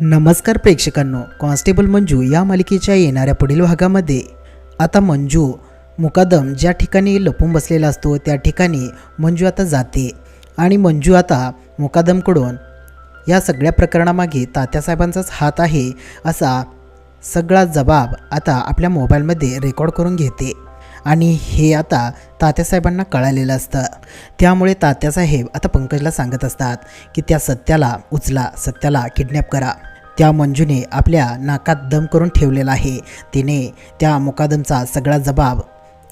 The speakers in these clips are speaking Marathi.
नमस्कार प्रेक्षकांनो कॉन्स्टेबल मंजू या मालिकेच्या येणाऱ्या पुढील भागामध्ये. आता मंजू मुकादम ज्या ठिकाणी लपून बसलेला असतो त्या ठिकाणी मंजू आता जाते. आणि मंजू आता मुकादमकडून या सगळ्या प्रकरणामागे तात्यासाहेबांचाच हात आहे असा सगळा जबाब आता आपल्या मोबाईलमध्ये रेकॉर्ड करून घेते. आणि हे आता तात्यासाहेबांना कळालेलं असतं. त्यामुळे तात्यासाहेब आता पंकजला सांगत असतात की त्या सत्याला उचला सत्याला किडनॅप करा. त्या मंजूने आपल्या नाकात दम करून ठेवलेला आहे. तिने त्या मुकादमचा सगळा जबाब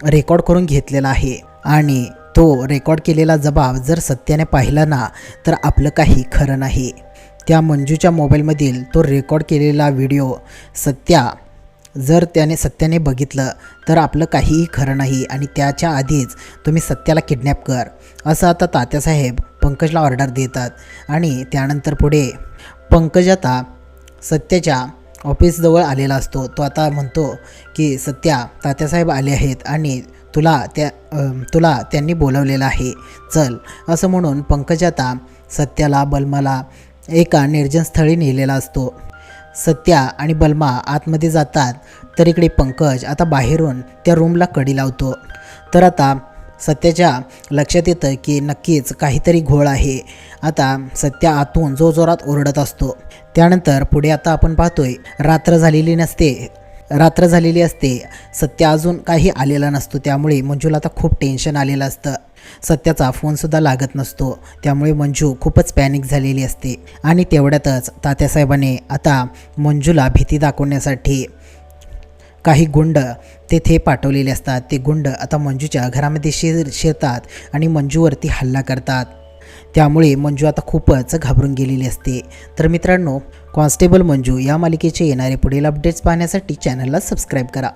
रेकॉर्ड करून घेतलेला आहे. आणि तो रेकॉर्ड केलेला जबाब जर सत्याने पाहिला ना तर आपलं काही खरं नाही. त्या मंजूच्या मोबाईलमधील तो रेकॉर्ड केलेला व्हिडिओ सत्या जर त्याने सत्याने बघितलं तर आपलं काहीही खरं नाही आणि त्याच्या आधीच तुम्ही सत्याला किडनॅप कर असं आता तात्यासाहेब पंकजला ऑर्डर देतात. आणि त्यानंतर पुढे पंकज आता सत्याच्या ऑफिसजवळ आलेला असतो. तो आता म्हणतो की सत्या तात्यासाहेब आले आहेत आणि तुला त्या तुला त्यांनी बोलवलेलं आहे. चल. असं म्हणून पंकज आता सत्याला बलमाला एका निर्जन स्थळी नेलेला असतो. सत्या आणि बलमा आतमध्ये जातात तर इकडे पंकज आता बाहेरून त्या रूमला कडी लावतो. तर आता सत्याच्या लक्षात येतं की नक्कीच काहीतरी घोळ आहे. आता सत्या आतून जो जोरात ओरडत असतो. त्यानंतर पुढे आता आपण पाहतोय रात्र झालेली नसते. रात्र झालेली असते. सत्य अजून काही आलेला नसतो. त्यामुळे मंजूला आता खूप टेन्शन आलेलं असतं. सत्याचा फोनसुद्धा लागत नसतो. त्यामुळे मंजू खूपच पॅनिक झालेली असते. आणि तेवढ्यातच तात्यासाहेबाने आता मंजूला भीती दाखवण्यासाठी काही गुंड तेथे पाठवलेले असतात. ते गुंड आता मंजूच्या घरामध्ये शिर शिरतात आणि मंजूवरती हल्ला करतात. त्यामुळे मंजू आता खूपच घाबरून गेलेली असते. तर मित्रांनो कॉन्स्टेबल मंजू या मालिकेचे येणारे पुढील अपडेट्स पाहण्यासाठी चॅनलला सबस्क्राईब करा.